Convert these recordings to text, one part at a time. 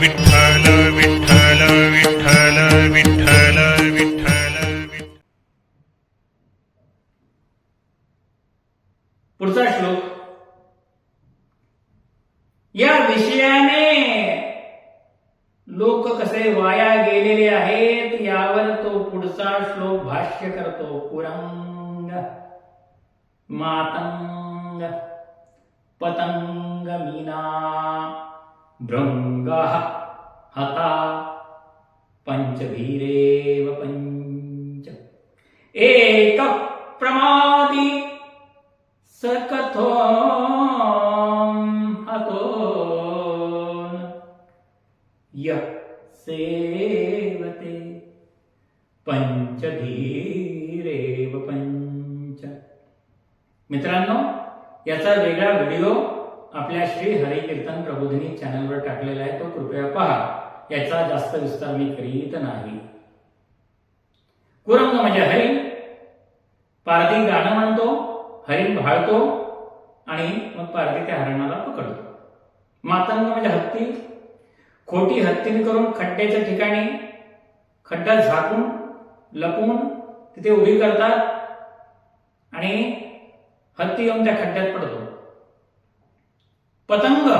विठ्ठल विठ्ठल विठ्ठल विठ्ठल विठ्ठल पुढचा श्लोक. या विषयाने लोक कसे वाया गेलेले आहेत यावर तो पुढचा श्लोक भाष्य करतो. पुरंग मातंग पतंग मीना. भृङ्गः हता पञ्चभीरेव पञ्च। एकः एक स कथो हतो यः सेवते पंचधीरेव पञ्च। मित्रांनो याचा वेगळा व्हिडिओ आपल्या श्री हरी कीर्तन प्रबोधिनी चॅनलवर टाकलेला आहे तो कृपया पहा. याचा जास्त विस्तार मी करीत नाही. कुरंग म्हणजे हरिण पारधी गाणं म्हणतो हरिण भाळतो आणि मग पारधी त्या हरणाला पकडतो. मातंग म्हणजे हत्ती. खोटी हत्तीने करून खड्ड्याच्या ठिकाणी खड्डा झाकून लपवून तिथे उभी करतात आणि हत्ती येऊन त्या खड्ड्यात पडतो. पतंग.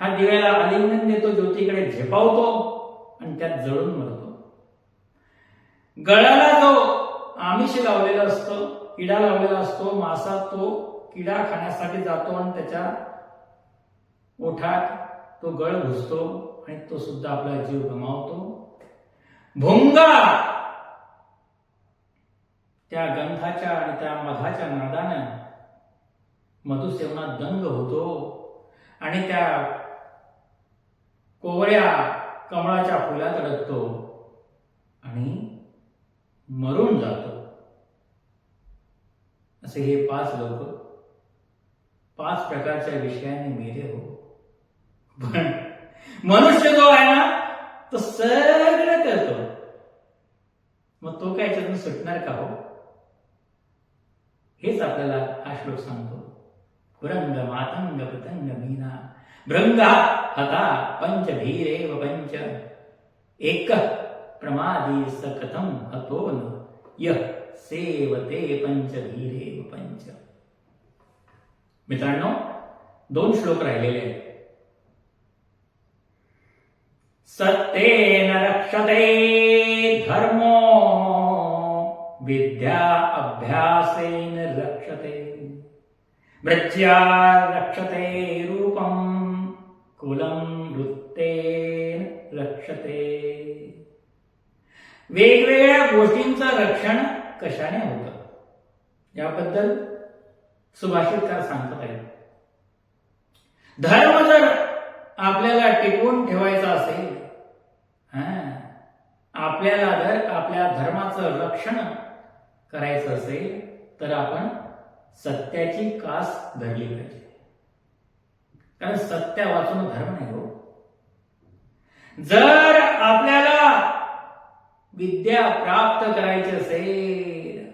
हा दिव्याला आलिंगन देतो ज्योतीकडे झेपावतो आणि त्यात जळून मरतो. गळाला जो आमिष लावलेला असतो किडा लावलेला असतो मासा तो किडा खाण्यासाठी जातो आणि त्याच्या ओठात तो गळ घुसतो आणि तो सुद्धा आपला जीव गमावतो. भोंगा. त्या गंधाच्या आणि त्या मधाच्या नादानं मधुसेवना दंग होतो. आणि त्या कोवळ्या कमळाच्या फुलात अडकतो आणि मरून जातो. असे हे पाच लोक पाच प्रकारच्या विषयाने मेले हो. पण मनुष्य जो आहे ना तो सगळं करतो. मग तो काय याच्यातून सुटणार का हो? हेच आपल्याला हा श्लोक सांगतो. कुरंग मातंग पतंग मीना। भृंगा हता पंचभीरेव पंच। एक प्रमादी सकथम हतोन यह सेवते पंचभीरेव पंच। मित्रांनो, दोन श्लोक राहिलेले आहेत. सत्तेन रक्षते धर्मो, विद्या अभ्यासेन रक्षते। मृत्या रक्षते रूपम कुलम वृत्तेन रक्षते. वेगवेगळ्या गोष्टींचं रक्षण कशाने होतं? याबद्दल सुभाषितकार सांगत आहेत. धर्म जर आपल्याला टिकवून ठेवायचा असेल हा, आपल्याला जर आपल्या धर्माचं रक्षण करायचं असेल तर आपण सत्याची कास धरली पाहिजे. कारण सत्य वाचून धर्म नाही हो. जर आपल्याला विद्या प्राप्त करायची असेल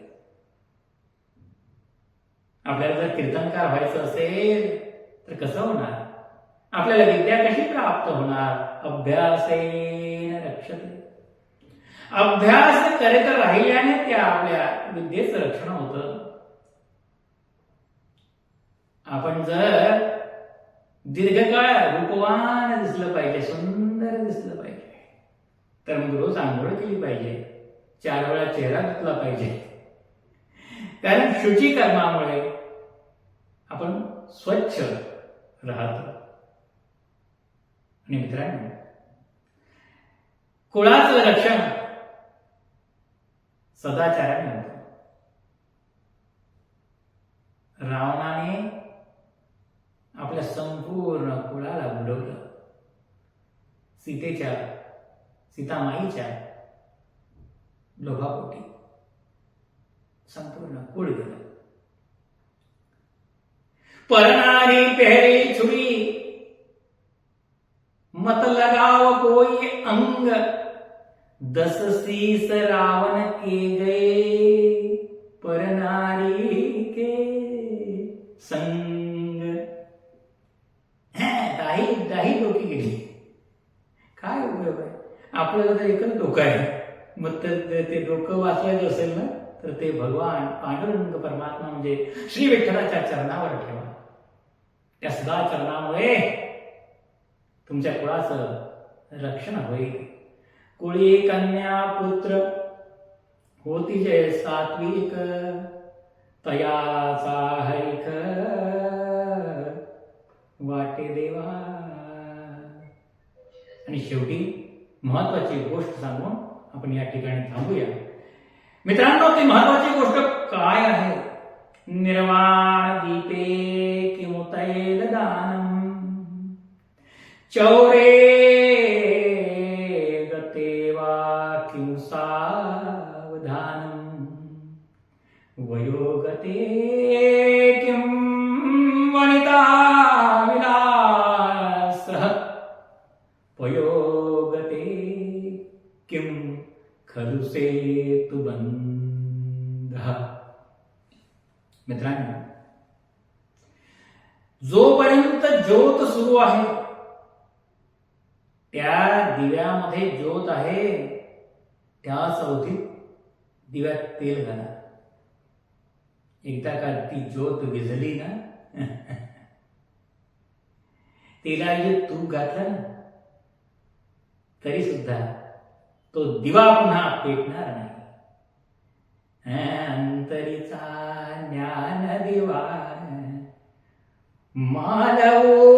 आपल्याला जर कीर्तनकार व्हायचं असेल तर कसं होणार? आपल्याला विद्या कशी प्राप्त होणार? अभ्यासेन रक्षते अभ्यास करत राहिल्याने त्या आपल्या विद्येचं रक्षण होतं. आपण जर दीर्घकाळ रूपवान दिसलं पाहिजे सुंदर दिसलं पाहिजे तर मग रोज आंघोळ केली पाहिजे चार वेळा चेहरा धुतला पाहिजे. कारण शुची कर्मामुळे आपण स्वच्छ राहतो. आणि मित्रांनो कुळाचं रक्षण सदाचाराने होतं रावणाने आपल्या संपूर्ण कुळाला बुडवलं. सीतेच्या सीतामाईच्या लोभापोटी संपूर्ण कुळ गेलं. परनारी पहरी छुरी मत लगाव कोई अंग दस शीस रावण के गए परनारी के संग हैं, दाही दाही डोकी गेली आपल्याला तर एकच डोकं आहे. मग ते ते- ते डोकं वाचवायचं असेल ना तर ते भगवान पांडुरंग परमात्मा म्हणजे श्री विठ्ठलाच्या चरणावर ठेवा. त्या सदा चरणामुळे तुमच्या कुळाचं रक्षण होईल. कुळी कन्या पुत्र होती जय सात्विक तयाचा हरिक वाटे देवा. आणि शेवटी महत्वाची गोष्ट सांगून आपण या ठिकाणी थांबूया. महत्वाची गोष्ट काय निर्वाण दीपे किमुतैल चौरे गते वा किं वनिता पयोगते किं खलु सेतु बन्धः? मित्रांनो जोपर्यंत ज्योत सुरू आहे त्या दिव्यामध्ये ज्योत आहे त्या अवधीत दिव्यात तेल घाला. एकदा का ती ज्योत विझली ना तिला जे तूप घातलं ना तरी सुद्धा तो दिवा पुन्हा पेटणार नाही. अंतरीचा ज्ञान दिवा मालवो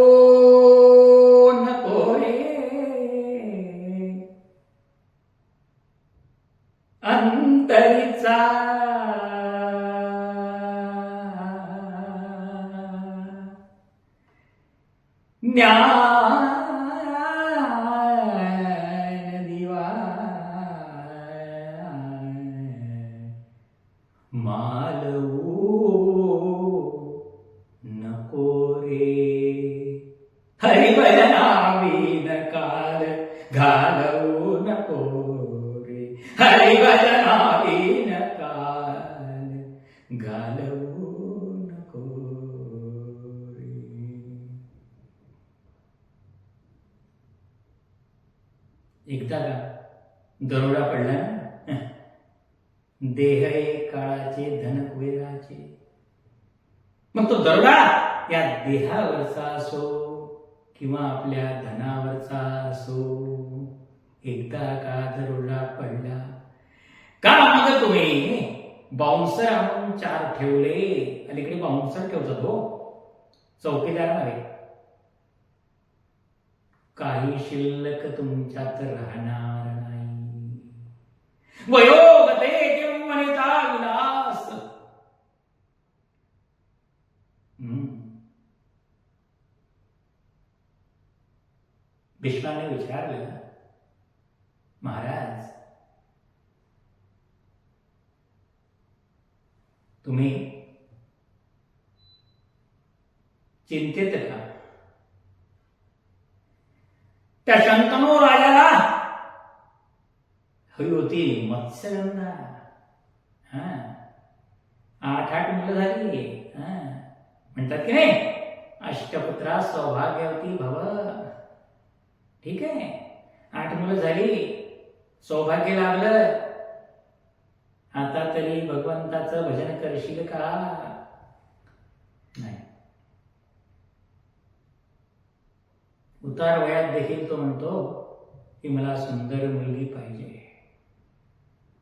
मालवू नको रे हरिभजनावीन काल घालवू नको रे हरिभजनावीन काल घालवू नको रे एकदा का दरोडा पडला ना देह एक काळाचे धन कुबेराचे मग तो दरोडा या देहावरचा असो किंवा आपल्या धनावरचा असो एकदा का दरोडा पडला? का मग तुम्ही? बाउन्सर आणून चार ठेवले. अलीकडे बाउन्सर ठेवतात हो चौकीदार नव्हे. काही शिल्लक तुमच्यात राहणार नाही. वयो भीष्माने विचारलं महाराज तुम्ही चिंतेत का? त्या शंकनो राजाला हवी होती मत्स्यगंधा. हा आठ आठ मुलं झाली म्हणतात की नाही अष्टपुत्रा सौभाग्यवती भव ठीक आहे. आठ मुलं झाली. सौभाग्य लाभलं. आता तरी भगवंताचं भजन करशील का? नाही. उतार वयात देखील तो म्हणतो की मला सुंदर मुलगी पाहिजे.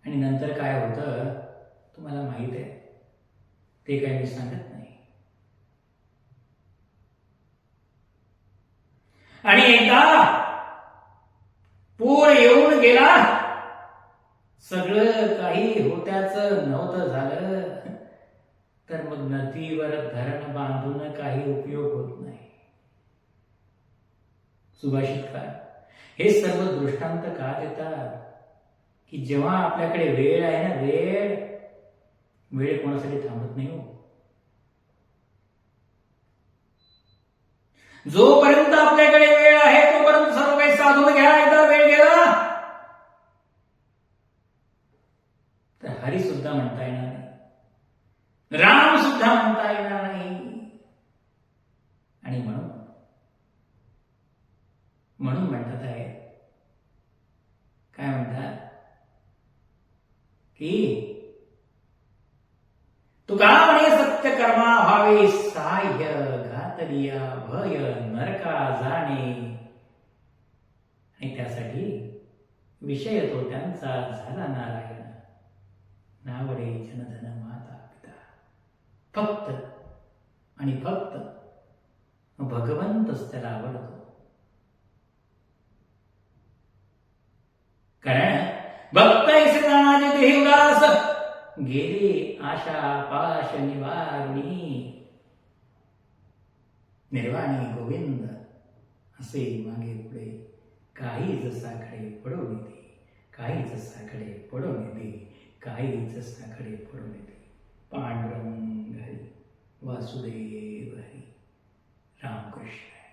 आणि नंतर काय होतं तुम्हाला माहीत आहे. ते काय मी सांगत नाही. आणि एकदा पूर येऊन गेला. सगळं काही होत्याच नव्हतं झालं. तर मग नदीवर धरण बांधून काही उपयोग होत नाही. सुभाषित काय? हे सर्व दृष्टांत का देतात? की जेव्हा आपल्याकडे वेळ आहे ना वेळ वेळ कोणासाठी थांबत नाही हो. जोपर्यंत आपल्याकडे वेळ आहे तोपर्यंत सर्व काही साधून घ्या एकदा वेळ गेला तर हरी सुद्धा म्हणता येणार नाही. राम सुद्धा म्हणता येणार नाही. आणि म्हणून म्हणून म्हणतात आहे की तुका म्हणे सत्य कर्मा व्हावे साह्य घातलिया भय नरका जाणे. आणि त्यासाठी विषय तो त्यांचा झाला नारायण. नावडे जनधन माता पिता. फक्त आणि फक्त भगवंतच त्याला आवडतो कारण भक्त देही उदास. गेले आशा पाश निवारणी. निर्वाणी गोविंद असे मागे पुढे. काही जसाकडे पडून येते काही जसाकडे पडून येते काहीच साखळे पडून येते पांडुरंग हरी वासुदेव हरी रामकृष्ण